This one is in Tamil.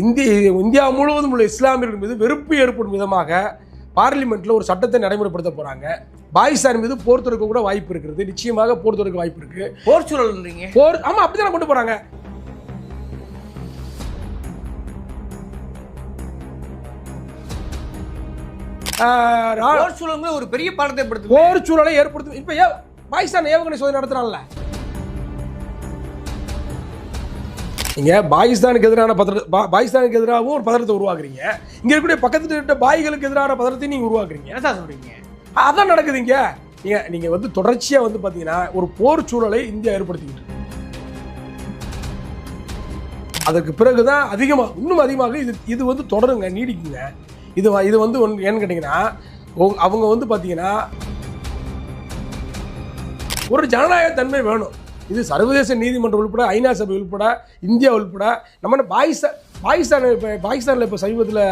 இந்திய இந்தியா முழுவதும் உள்ள இஸ்லாமியர்கள் மீது வெறுப்பு ஏற்படும் விதமாக பார்லிமெண்ட்டில் ஒரு சட்டத்தை நடைமுறைப்படுத்த போகிறாங்க பாகிஸ்தான் மீது போர் தொடுக்க கூட வாய்ப்பு இருக்கிறது நிச்சயமாக போர் தொடுக்க வாய்ப்பு இருக்கு. போர் சூழல்ன்றீங்க? போர் ஆமாம் அப்படி தானே கொண்டு போகிறாங்க போர் சூழல் ஒரு பெரிய பாடத்தை ஏற்படுத்துது. போர் சூழலை ஏற்படுத்தும். இப்போ ஏன் பாகிஸ்தான் ஏவுகணை சோதனை நடத்துறான்ல நீங்க பாகிஸ்தானுக்கு எதிரான பதற பா- பாகிஸ்தானுக்கு எதிராகவும் ஒரு பதறத்தை உருவாக்குறீங்க. இங்க இருக்கக்கூடிய பக்கத்துல இருக்க பாய்களுக்கு எதிரான பதறத்தையும் நீங்க உருவாக்குறீங்க. என்ன சார் சொல்றீங்க? அதான் நடக்குது இங்க. நீங்க நீங்க வந்து தொடர்ச்சியா வந்து பாத்தீங்கன்னா ஒரு போர் சூழலை இந்தியா ஏற்படுத்திக்கிட்டு. அதற்கு பிறகுதான் அதிகமா இன்னும் அதிகமாக இது இது வந்து தொடருங்க நீடிக்குங்க. இது இது வந்து ஒன்று ஏன்னு கேட்டிங்கன்னா அவங்க வந்து பார்த்தீங்கன்னா ஒரு ஜனநாயக தன்மை வேணும். இது சர்வதேச நீதிமன்றம் உள்பட ஐநா சபை உள்பட இந்தியா உள்பட நம்ம என்ன பாகிஸ்தான் பாகிஸ்தான் இப்போ பாகிஸ்தானில் இப்போ சமீபத்தில்